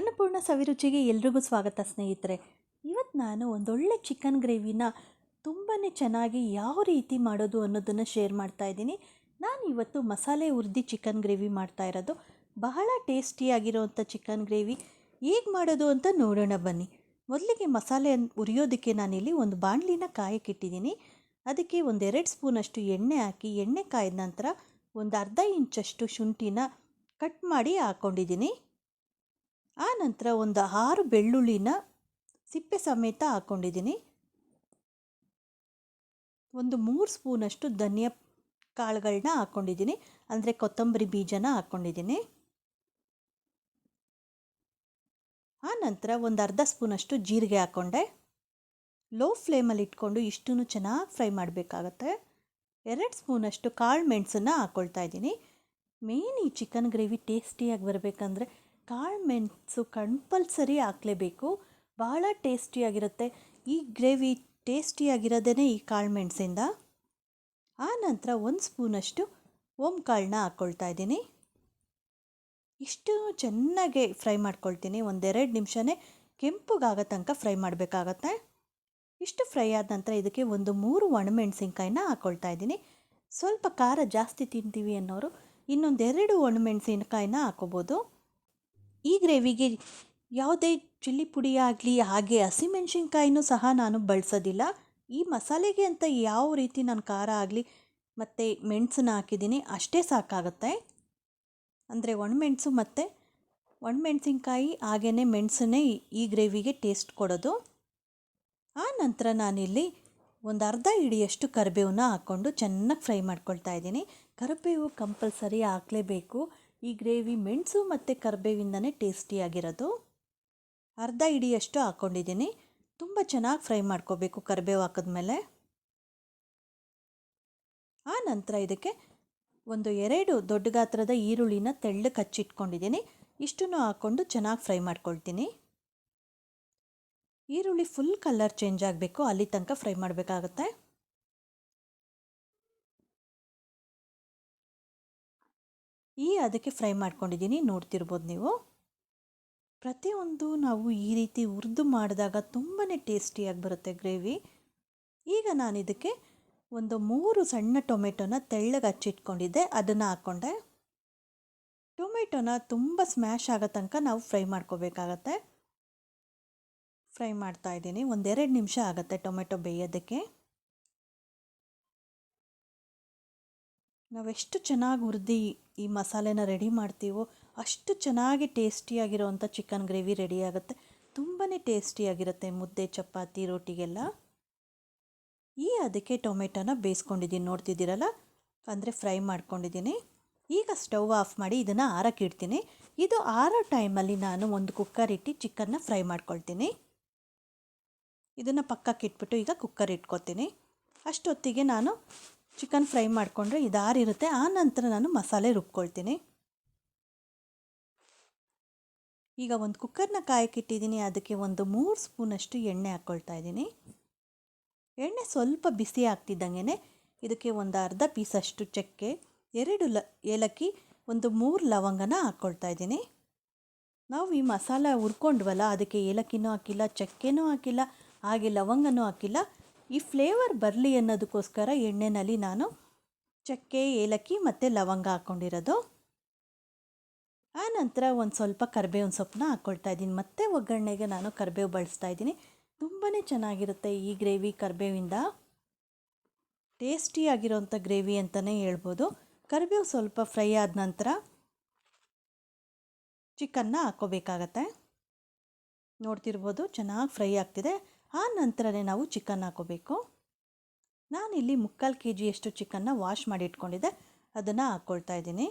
ಅನ್ನಪೂರ್ಣ ಸವಿರುಚಿಗೆ ಎಲ್ರಿಗೂ ಸ್ವಾಗತ, ಸ್ನೇಹಿತರೆ. ಇವತ್ತು ನಾನು ಒಂದೊಳ್ಳೆ ಚಿಕನ್ ಗ್ರೇವಿನ ತುಂಬಾ ಚೆನ್ನಾಗಿ ಯಾವ ರೀತಿ ಮಾಡೋದು ಅನ್ನೋದನ್ನು ಶೇರ್ ಮಾಡ್ತಾ ಇದ್ದೀನಿ. ನಾನು ಇವತ್ತು ಮಸಾಲೆ ಉರ್ದಿ ಚಿಕನ್ ಗ್ರೇವಿ ಮಾಡ್ತಾ ಇರೋದು. ಬಹಳ ಟೇಸ್ಟಿಯಾಗಿರೋವಂಥ ಚಿಕನ್ ಗ್ರೇವಿ ಹೇಗೆ ಮಾಡೋದು ಅಂತ ನೋಡೋಣ ಬನ್ನಿ. ಮೊದಲಿಗೆ ಮಸಾಲೆ ಹುರಿಯೋದಕ್ಕೆ ನಾನಿಲ್ಲಿ ಒಂದು ಬಾಣಲಿನ ಕಾಯಕ್ಕಿಟ್ಟಿದ್ದೀನಿ ಅದಕ್ಕೆ ಒಂದೆರಡು ಸ್ಪೂನಷ್ಟು ಎಣ್ಣೆ ಹಾಕಿ, ಎಣ್ಣೆ ಕಾಯ್ದ ನಂತರ ಒಂದು ಅರ್ಧ ಇಂಚಷ್ಟು ಶುಂಠಿನ ಕಟ್ ಮಾಡಿ ಹಾಕ್ಕೊಂಡಿದ್ದೀನಿ ಆ ನಂತರ ಒಂದು ಆರು ಬೆಳ್ಳುಳ್ಳಿನ ಸಿಪ್ಪೆ ಸಮೇತ ಹಾಕ್ಕೊಂಡಿದ್ದೀನಿ ಒಂದು ಮೂರು ಸ್ಪೂನಷ್ಟು ಧನಿಯ ಕಾಳುಗಳನ್ನ ಹಾಕ್ಕೊಂಡಿದ್ದೀನಿ ಅಂದರೆ ಕೊತ್ತಂಬರಿ ಬೀಜನ ಹಾಕ್ಕೊಂಡಿದ್ದೀನಿ ಆ ನಂತರ ಒಂದು ಅರ್ಧ ಸ್ಪೂನಷ್ಟು ಜೀರಿಗೆ ಹಾಕ್ಕೊಂಡೆ ಲೋ ಫ್ಲೇಮಲ್ಲಿ ಇಟ್ಕೊಂಡು ಇಷ್ಟೂ ಚೆನ್ನಾಗಿ ಫ್ರೈ ಮಾಡಬೇಕಾಗತ್ತೆ. ಎರಡು ಸ್ಪೂನಷ್ಟು ಕಾಳು ಮೆಣಸನ್ನು ಹಾಕ್ಕೊಳ್ತಾ ಇದ್ದೀನಿ. ಮೇನ್ ಈ ಚಿಕನ್ ಗ್ರೇವಿ ಟೇಸ್ಟಿಯಾಗಿ ಬರಬೇಕಂದ್ರೆ ಕಾಳು ಮೆಣಸು ಕಂಪಲ್ಸರಿ ಹಾಕಲೇಬೇಕು. ಭಾಳ ಟೇಸ್ಟಿಯಾಗಿರುತ್ತೆ ಈ ಗ್ರೇವಿ ಟೇಸ್ಟಿಯಾಗಿರೋದೇ ಈ ಕಾಳು ಮೆಣಸಿಂದ ಆ ನಂತರ ಒಂದು ಸ್ಪೂನಷ್ಟು ಓಮ್ ಕಾಳನ್ನ ಹಾಕ್ಕೊಳ್ತಾ ಇದ್ದೀನಿ. ಇಷ್ಟು ಚೆನ್ನಾಗಿ ಫ್ರೈ ಮಾಡ್ಕೊಳ್ತೀನಿ. ಒಂದೆರಡು ನಿಮಿಷನೇ ಕೆಂಪುಗಾಗೋ ತನಕ ಫ್ರೈ ಮಾಡಬೇಕಾಗತ್ತೆ. ಇಷ್ಟು ಫ್ರೈ ಆದ ನಂತರ ಇದಕ್ಕೆ ಒಂದು ಮೂರು ಒಣಮೆಣಸಿನ್ಕಾಯಿನ ಹಾಕ್ಕೊಳ್ತಾ ಇದ್ದೀನಿ. ಸ್ವಲ್ಪ ಖಾರ ಜಾಸ್ತಿ ತಿಂತೀವಿ ಅನ್ನೋರು ಇನ್ನೊಂದೆರಡು ಒಣಮೆಣಸಿನ್ಕಾಯಿನ ಹಾಕೋಬೋದು. ಈ ಗ್ರೇವಿಗೆ ಯಾವುದೇ ಚಿಲ್ಲಿ ಪುಡಿ ಆಗಲಿ, ಹಾಗೆ ಹಸಿಮೆಣ್ಸಿನ್ಕಾಯಿನೂ ಸಹ ನಾನು ಬಳಸೋದಿಲ್ಲ. ಈ ಮಸಾಲೆಗೆ ಅಂತ ಯಾವ ರೀತಿ ನಾನು ಖಾರ ಆಗಲಿ, ಮತ್ತು ಮೆಣಸನ್ನ ಹಾಕಿದ್ದೀನಿ, ಅಷ್ಟೇ ಸಾಕಾಗುತ್ತೆ. ಅಂದರೆ ಒಣಮೆಣಸು ಮತ್ತು ಒಣಮೆಣಸಿನ್ಕಾಯಿ ಹಾಗೆಯೇ ಮೆಣಸನ್ನೇ ಈ ಗ್ರೇವಿಗೆ ಟೇಸ್ಟ್ ಕೊಡೋದು. ಆ ನಂತರ ನಾನಿಲ್ಲಿ ಒಂದು ಅರ್ಧ ಹಿಡಿಯಷ್ಟು ಕರಿಬೇವನ್ನ ಹಾಕ್ಕೊಂಡು ಚೆನ್ನಾಗಿ ಫ್ರೈ ಮಾಡ್ಕೊಳ್ತಾ ಇದ್ದೀನಿ. ಕರಿಬೇವು ಕಂಪಲ್ಸರಿ ಹಾಕಲೇಬೇಕು. ಈ ಗ್ರೇವಿ ಮೆಣಸು ಮತ್ತು ಕರಿಬೇವಿಂದನೇ ಟೇಸ್ಟಿಯಾಗಿರೋದು. ಅರ್ಧ ಇಡಿಯಷ್ಟು ಹಾಕ್ಕೊಂಡಿದ್ದೀನಿ ತುಂಬ ಚೆನ್ನಾಗಿ ಫ್ರೈ ಮಾಡ್ಕೋಬೇಕು ಕರಿಬೇವು ಹಾಕಿದ್ಮೇಲೆ ಆ ನಂತರ ಇದಕ್ಕೆ ಒಂದು ಎರಡು ದೊಡ್ಡ ಗಾತ್ರದ ಈರುಳ್ಳಿನ ತೆಳ್ಳಗೆ ಹಚ್ಚಿಟ್ಕೊಂಡಿದ್ದೀನಿ. ಇಷ್ಟನ್ನು ಹಾಕ್ಕೊಂಡು ಚೆನ್ನಾಗಿ ಫ್ರೈ ಮಾಡ್ಕೊಳ್ತೀನಿ. ಈರುಳ್ಳಿ ಫುಲ್ ಕಲರ್ ಚೇಂಜ್ ಆಗಬೇಕು. ಅಲ್ಲಿ ತನಕ ಫ್ರೈ ಮಾಡಬೇಕಾಗತ್ತೆ. ಈ ಅದಕ್ಕೆ ಫ್ರೈ ಮಾಡ್ಕೊಂಡಿದ್ದೀನಿ. ನೋಡ್ತಿರ್ಬೋದು ನೀವು. ಪ್ರತಿಯೊಂದು ನಾವು ಈ ರೀತಿ ಹುರಿದು ಮಾಡಿದಾಗ ತುಂಬಾ ಟೇಸ್ಟಿಯಾಗಿ ಬರುತ್ತೆ ಗ್ರೇವಿ. ಈಗ ನಾನು ಇದಕ್ಕೆ ಒಂದು ಮೂರು ಸಣ್ಣ ಟೊಮೆಟೊನ ತೆಳ್ಳಗೆ ಹಚ್ಚಿಟ್ಕೊಂಡಿದ್ದೆ. ಅದನ್ನು ಹಾಕ್ಕೊಂಡೆ. ಟೊಮೆಟೊನ ತುಂಬ ಸ್ಮ್ಯಾಶ್ ಆಗೋ ತನಕ ನಾವು ಫ್ರೈ ಮಾಡ್ಕೋಬೇಕಾಗತ್ತೆ. ಫ್ರೈ ಮಾಡ್ತಾ ಇದ್ದೀನಿ. ಒಂದೆರಡು ನಿಮಿಷ ಆಗುತ್ತೆ ಟೊಮೆಟೊ ಬೇಯೋದಕ್ಕೆ. ನಾವೆಷ್ಟು ಚೆನ್ನಾಗಿ ಹುರಿದು ಈ ಮಸಾಲೆನ ರೆಡಿ ಮಾಡ್ತೀವೋ, ಅಷ್ಟು ಚೆನ್ನಾಗಿ ಟೇಸ್ಟಿಯಾಗಿರೋವಂಥ ಚಿಕನ್ ಗ್ರೇವಿ ರೆಡಿ ಆಗುತ್ತೆ. ತುಂಬಾ ಟೇಸ್ಟಿಯಾಗಿರುತ್ತೆ ಮುದ್ದೆ, ಚಪಾತಿ ರೊಟ್ಟಿಗೆಲ್ಲ ಈ ಅದಕ್ಕೆ ಟೊಮೆಟೊನ ಬೇಯಿಸ್ಕೊಂಡಿದ್ದೀನಿ. ನೋಡ್ತಿದ್ದೀರಲ್ಲ? ಅಂದರೆ ಫ್ರೈ ಮಾಡ್ಕೊಂಡಿದ್ದೀನಿ. ಈಗ ಸ್ಟವ್ ಆಫ್ ಮಾಡಿ ಇದನ್ನು ಆರಕ್ಕೆ ಇಡ್ತೀನಿ. ಇದು ಆರೋ ಟೈಮಲ್ಲಿ ನಾನು ಒಂದು ಕುಕ್ಕರ್ ಇಟ್ಟು ಚಿಕನ್ನ ಫ್ರೈ ಮಾಡ್ಕೊಳ್ತೀನಿ. ಇದನ್ನು ಪಕ್ಕಕ್ಕೆ ಇಟ್ಬಿಟ್ಟು ಈಗ ಕುಕ್ಕರ್ ಇಟ್ಕೊತೀನಿ. ಅಷ್ಟೊತ್ತಿಗೆ ನಾನು ಚಿಕನ್ ಫ್ರೈ ಮಾಡಿಕೊಂಡ್ರೆ ಇದಾರಿರುತ್ತೆ ಆ ನಂತರ ನಾನು ಮಸಾಲೆ ರುಬ್ಕೊಳ್ತೀನಿ. ಈಗ ಒಂದು ಕುಕ್ಕರ್ನ ಕಾಯಕ್ಕಿಟ್ಟಿದ್ದೀನಿ ಅದಕ್ಕೆ ಒಂದು ಮೂರು ಸ್ಪೂನಷ್ಟು ಎಣ್ಣೆ ಹಾಕ್ಕೊಳ್ತಾ ಇದ್ದೀನಿ. ಎಣ್ಣೆ ಸ್ವಲ್ಪ ಬಿಸಿ ಆಗ್ತಿದ್ದಂಗೆ ಇದಕ್ಕೆ ಒಂದು ಅರ್ಧ ಪೀಸಷ್ಟು ಚಕ್ಕೆ, ಎರಡು ಲ, ಏಲಕ್ಕಿ, ಒಂದು ಮೂರು ಲವಂಗನ ಹಾಕ್ಕೊಳ್ತಾ ಇದ್ದೀನಿ. ನಾವು ಈ ಮಸಾಲ ಹುರ್ಕೊಂಡ್ವಲ್ಲ, ಅದಕ್ಕೆ ಏಲಕ್ಕಿನೂ ಹಾಕಿಲ್ಲ, ಚಕ್ಕೆನೂ ಹಾಕಿಲ್ಲ, ಹಾಗೆ ಲವಂಗನೂ ಹಾಕಿಲ್ಲ. ಈ ಫ್ಲೇವರ್ ಬರಲಿ ಅನ್ನೋದಕ್ಕೋಸ್ಕರ ಎಣ್ಣೆಯಲ್ಲಿ ನಾನು ಚಕ್ಕೆ, ಏಲಕ್ಕಿ ಮತ್ತು ಲವಂಗ ಹಾಕ್ಕೊಂಡಿರೋದು. ಆ ನಂತರ ಒಂದು ಸ್ವಲ್ಪ ಕರಿಬೇವಿನ ಸೊಪ್ಪನ್ನ ಹಾಕ್ಕೊಳ್ತಾ ಇದ್ದೀನಿ. ಮತ್ತೆ ಒಗ್ಗರಣೆಗೆ ನಾನು ಕರಿಬೇವು ಬಳಸ್ತಾ ಇದ್ದೀನಿ. ತುಂಬಾ ಚೆನ್ನಾಗಿರುತ್ತೆ ಈ ಗ್ರೇವಿ ಕರಿಬೇವಿಂದ. ಟೇಸ್ಟಿಯಾಗಿರೋಂಥ ಗ್ರೇವಿ ಅಂತಲೇ ಹೇಳ್ಬೋದು. ಕರಿಬೇವು ಸ್ವಲ್ಪ ಫ್ರೈ ಆದ ನಂತರ ಚಿಕನ್ನ ಹಾಕ್ಕೋಬೇಕಾಗತ್ತೆ ನೋಡ್ತಿರ್ಬೋದು ಚೆನ್ನಾಗಿ ಫ್ರೈ ಆಗ್ತಿದೆ. ಆ ನಂತರನೇ ನಾವು ಚಿಕನ್ ಹಾಕೋಬೇಕು. ನಾನಿಲ್ಲಿ ಮುಕ್ಕಾಲು ಕೆ ಜಿಯಷ್ಟು ಚಿಕನ್ನ ವಾಶ್ ಮಾಡಿ ಇಟ್ಕೊಂಡಿದ್ದೆ. ಅದನ್ನು ಹಾಕ್ಕೊಳ್ತಾ ಇದ್ದೀನಿ.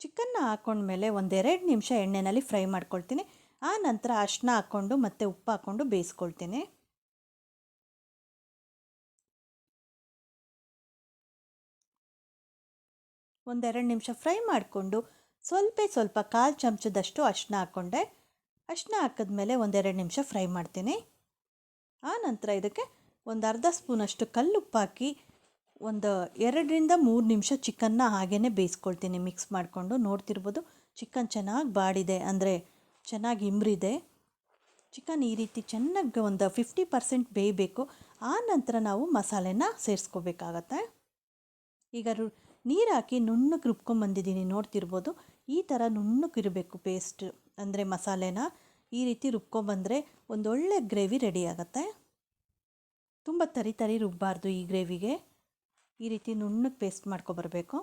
ಚಿಕನ್ನ ಹಾಕ್ಕೊಂಡ್ಮೇಲೆ ಒಂದೆರಡು ನಿಮಿಷ ಎಣ್ಣೆಯಲ್ಲಿ ಫ್ರೈ ಮಾಡ್ಕೊಳ್ತೀನಿ. ಆ ನಂತರ ಅರ್ಶಿನ ಹಾಕ್ಕೊಂಡು ಮತ್ತು ಉಪ್ಪು ಹಾಕ್ಕೊಂಡು ಬೇಯಿಸ್ಕೊಳ್ತೀನಿ. ಒಂದೆರಡು ನಿಮಿಷ ಫ್ರೈ ಮಾಡಿಕೊಂಡು ಸ್ವಲ್ಪ ಸ್ವಲ್ಪ ಕಾಲು ಚಮಚದಷ್ಟು ಅರಿಶಿನ ಹಾಕ್ಕೊಂಡೆ. ಅರಿಶಿನ ಹಾಕಿದ್ಮೇಲೆ ಒಂದೆರಡು ನಿಮಿಷ ಫ್ರೈ ಮಾಡ್ತೀನಿ. ಆ ನಂತರ ಇದಕ್ಕೆ ಒಂದು ಅರ್ಧ ಸ್ಪೂನಷ್ಟು ಕಲ್ಲುಪ್ಪು ಹಾಕಿ ಒಂದು ಎರಡರಿಂದ ಮೂರು ನಿಮಿಷ ಚಿಕನ್ನ ಹಾಗೇ ಬೇಯಿಸ್ಕೊಳ್ತೀನಿ. ಮಿಕ್ಸ್ ಮಾಡಿಕೊಂಡು ನೋಡ್ತಿರ್ಬೋದು ಚಿಕನ್ ಚೆನ್ನಾಗಿ ಬಾಡಿದೆ ಅಂದರೆ ಚೆನ್ನಾಗಿ ಇಂಬ್ರಿದೆ ಚಿಕನ್ ಈ ರೀತಿ ಚೆನ್ನಾಗಿ ಒಂದು ಫಿಫ್ಟಿ ಪರ್ಸೆಂಟ್ ಬೇಯಬೇಕು. ಆ ನಂತರ ನಾವು ಮಸಾಲೆನ ಸೇರಿಸ್ಕೋಬೇಕಾಗತ್ತೆ. ಈಗ ರು ನೀರು ಹಾಕಿ ನುಣ್ಣಗೆ ರುಬ್ಕೊಂಬಂದಿದ್ದೀನಿ ನೋಡ್ತಿರ್ಬೋದು ಈ ಥರ ನುಣ್ಣಕ್ಕಿರಬೇಕು ಪೇಸ್ಟ್ ಅಂದರೆ ಮಸಾಲೆನ ಈ ರೀತಿ ರುಬ್ಕೊಂಬಂದರೆ ಒಂದೊಳ್ಳೆ ಗ್ರೇವಿ ರೆಡಿ ಆಗುತ್ತೆ. ತುಂಬ ತರಿ ತರಿ ರುಬ್ಬಾರ್ದು ಈ ಗ್ರೇವಿಗೆ ಈ ರೀತಿ ನುಣ್ಣಗೆ ಪೇಸ್ಟ್ ಮಾಡ್ಕೊಬರಬೇಕು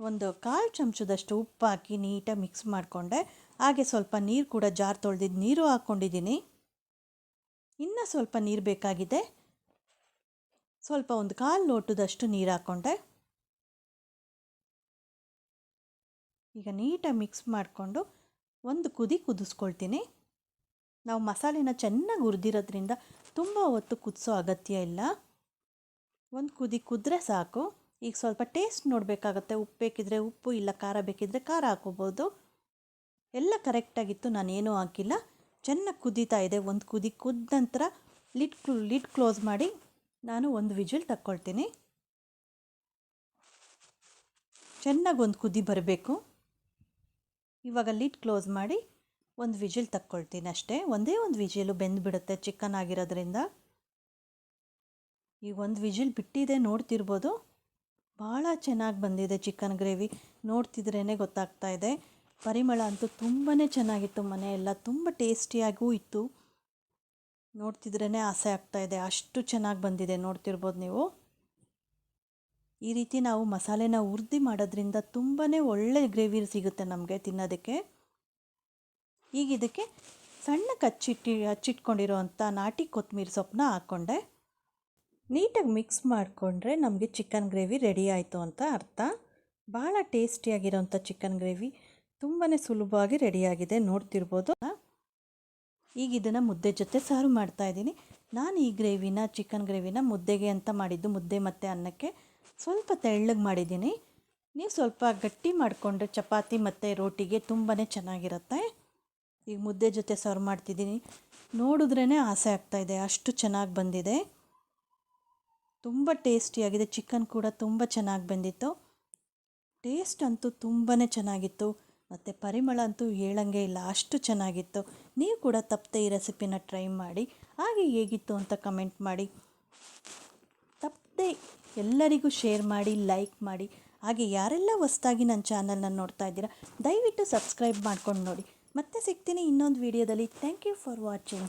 ಒಂದು ಕಾಲು ಚಮಚದಷ್ಟು ಉಪ್ಪು ಹಾಕಿ ನೀಟಾಗಿ ಮಿಕ್ಸ್ ಮಾಡಿಕೊಂಡೆ. ಹಾಗೆ ಸ್ವಲ್ಪ ನೀರು ಕೂಡ ಜಾರ್ ತೊಳೆದಿದ್ದು ನೀರು ಹಾಕ್ಕೊಂಡಿದ್ದೀನಿ. ಇನ್ನೂ ಸ್ವಲ್ಪ ನೀರು ಬೇಕಾಗಿದೆ. ಸ್ವಲ್ಪ ಒಂದು ಕಾಲು ಲೋಟದಷ್ಟು ನೀರು ಹಾಕ್ಕೊಂಡೆ. ಈಗ ನೀಟಾಗಿ ಮಿಕ್ಸ್ ಮಾಡಿಕೊಂಡು ಒಂದು ಕುದಿ ಕುದಿಸ್ಕೊಳ್ತೀನಿ. ನಾವು ಮಸಾಲೆನ ಚೆನ್ನಾಗಿ ಹುರಿದಿರೋದ್ರಿಂದ ತುಂಬ ಹೊತ್ತು ಕುದಿಸೋ ಅಗತ್ಯ ಇಲ್ಲ. ಒಂದು ಕುದಿ ಕುದ್ರೆ ಸಾಕು. ಈಗ ಸ್ವಲ್ಪ ಟೇಸ್ಟ್ ನೋಡಬೇಕಾಗತ್ತೆ. ಉಪ್ಪು ಬೇಕಿದ್ರೆ ಉಪ್ಪು, ಇಲ್ಲ ಖಾರ ಬೇಕಿದ್ರೆ ಖಾರ ಹಾಕೋಬೋದು. ಎಲ್ಲ ಕರೆಕ್ಟಾಗಿತ್ತು ನಾನೇನೂ ಹಾಕಿಲ್ಲ. ಚೆನ್ನಾಗಿ ಕುದೀತಾ ಇದೆ. ಒಂದು ಕುದಿ ಕುದ್ದ ನಂತರ ಲಿಡ್ ಲಿಡ್ ಕ್ಲೋಸ್ ಮಾಡಿ ನಾನು ಒಂದು ವಿಜಿಲ್ ತಕ್ಕೊಳ್ತೀನಿ. ಚೆನ್ನಾಗಿ ಒಂದು ಕುದಿ ಬರಬೇಕು. ಇವಾಗ ಲಿಡ್ ಕ್ಲೋಸ್ ಮಾಡಿ ಒಂದು ವಿಜಿಲ್ ತಕ್ಕೊಳ್ತೀನಿ ಅಷ್ಟೇ. ಒಂದೇ ಒಂದು ವಿಜಿಲು ಬೆಂದುಬಿಡುತ್ತೆ ಚಿಕನ್ ಆಗಿರೋದ್ರಿಂದ ಈಗ ಒಂದು ವಿಜಿಲ್ ಬಿಟ್ಟಿದೆ ನೋಡ್ತಿರ್ಬೋದು. ಭಾಳ ಚೆನ್ನಾಗಿ ಬಂದಿದೆ ಚಿಕನ್ ಗ್ರೇವಿ. ನೋಡ್ತಿದ್ರೇ ಗೊತ್ತಾಗ್ತಾ ಇದೆ. ಪರಿಮಳ ಅಂತೂ ತುಂಬಾ ಚೆನ್ನಾಗಿತ್ತು ಮನೆಯೆಲ್ಲ. ತುಂಬ ಟೇಸ್ಟಿಯಾಗೂ ಇತ್ತು. ನೋಡ್ತಿದ್ರೇ ಆಸೆ ಆಗ್ತಾ ಇದೆ. ಅಷ್ಟು ಚೆನ್ನಾಗಿ ಬಂದಿದೆ. ನೋಡ್ತಿರ್ಬೋದು ನೀವು. ಈ ರೀತಿ ನಾವು ಮಸಾಲೆನ ಉರ್ದಿ ಮಾಡೋದ್ರಿಂದ ತುಂಬಾ ಒಳ್ಳೆ ಗ್ರೇವಿ ಸಿಗುತ್ತೆ ನಮಗೆ ತಿನ್ನೋದಕ್ಕೆ. ಈಗ ಇದಕ್ಕೆ ಸಣ್ಣಕ್ಕೆ ಹಚ್ಚಿಟ್ಕೊಂಡಿರೋ ಹಚ್ಚಿಟ್ಕೊಂಡಿರೋವಂಥ ನಾಟಿ ಕೊತ್ತಂಬರಿ ಸೊಪ್ಪನ್ನ ಹಾಕ್ಕೊಂಡೆ. ನೀಟಾಗಿ ಮಿಕ್ಸ್ ಮಾಡಿಕೊಂಡ್ರೆ ನಮಗೆ ಚಿಕನ್ ಗ್ರೇವಿ ರೆಡಿ ಆಯಿತು ಅಂತ ಅರ್ಥ. ಭಾಳ ಟೇಸ್ಟಿಯಾಗಿರೋಂಥ ಚಿಕನ್ ಗ್ರೇವಿ ತುಂಬಾ ಸುಲಭವಾಗಿ ರೆಡಿಯಾಗಿದೆ ನೋಡ್ತಿರ್ಬೋದು. ಈಗ ಇದನ್ನು ಮುದ್ದೆ ಜೊತೆ ಸಾರು ಮಾಡ್ತಾಯಿದ್ದೀನಿ ನಾನು ಈ ಗ್ರೇವಿನ, ಚಿಕನ್ ಗ್ರೇವಿನ ಮುದ್ದೆಗೆ ಅಂತ ಮಾಡಿದ್ದು ಮುದ್ದೆ ಮತ್ತು ಅನ್ನಕ್ಕೆ. ಸ್ವಲ್ಪ ತೆಳ್ಳಗೆ ಮಾಡಿದ್ದೀನಿ. ನೀವು ಸ್ವಲ್ಪ ಗಟ್ಟಿ ಮಾಡಿಕೊಂಡ್ರೆ ಚಪಾತಿ ಮತ್ತು ರೋಟಿಗೆ ತುಂಬಾ ಚೆನ್ನಾಗಿರುತ್ತೆ. ಈಗ ಮುದ್ದೆ ಜೊತೆ ಸರ್ವ್ ಮಾಡ್ತಿದ್ದೀನಿ. ನೋಡಿದ್ರೇ ಆಸೆ ಆಗ್ತಾಯಿದೆ ಅಷ್ಟು ಚೆನ್ನಾಗಿ ಬಂದಿದೆ. ತುಂಬ ಟೇಸ್ಟಿಯಾಗಿದೆ. ಚಿಕನ್ ಕೂಡ ತುಂಬ ಚೆನ್ನಾಗಿ ಬಂದಿತ್ತು. ಟೇಸ್ಟ್ ಅಂತೂ ತುಂಬಾ ಚೆನ್ನಾಗಿತ್ತು. ಮತ್ತು ಪರಿಮಳ ಅಂತೂ ಹೇಳಂಗೆ ಇಲ್ಲ. ಅಷ್ಟು ಚೆನ್ನಾಗಿತ್ತು. ನೀವು ಕೂಡ ತಪ್ಪದೆ ಈ ರೆಸಿಪಿನ ಟ್ರೈ ಮಾಡಿ. ಹಾಗೆ ಹೇಗಿತ್ತು ಅಂತ ಕಮೆಂಟ್ ಮಾಡಿ. ತಪ್ಪದೆ ಎಲ್ಲರಿಗೂ ಶೇರ್ ಮಾಡಿ, ಲೈಕ್ ಮಾಡಿ. ಹಾಗೆ ಯಾರೆಲ್ಲ ಹೊಸ್ದಾಗಿ ನನ್ನ ಚಾನಲ್ನ ನೋಡ್ತಾ ಇದ್ದೀರಾ, ದಯವಿಟ್ಟು ಸಬ್ಸ್ಕ್ರೈಬ್ ಮಾಡ್ಕೊಂಡು ನೋಡಿ. ಮತ್ತೆ ಸಿಗ್ತೀನಿ ಇನ್ನೊಂದು ವೀಡಿಯೋದಲ್ಲಿ. Thank you for watching.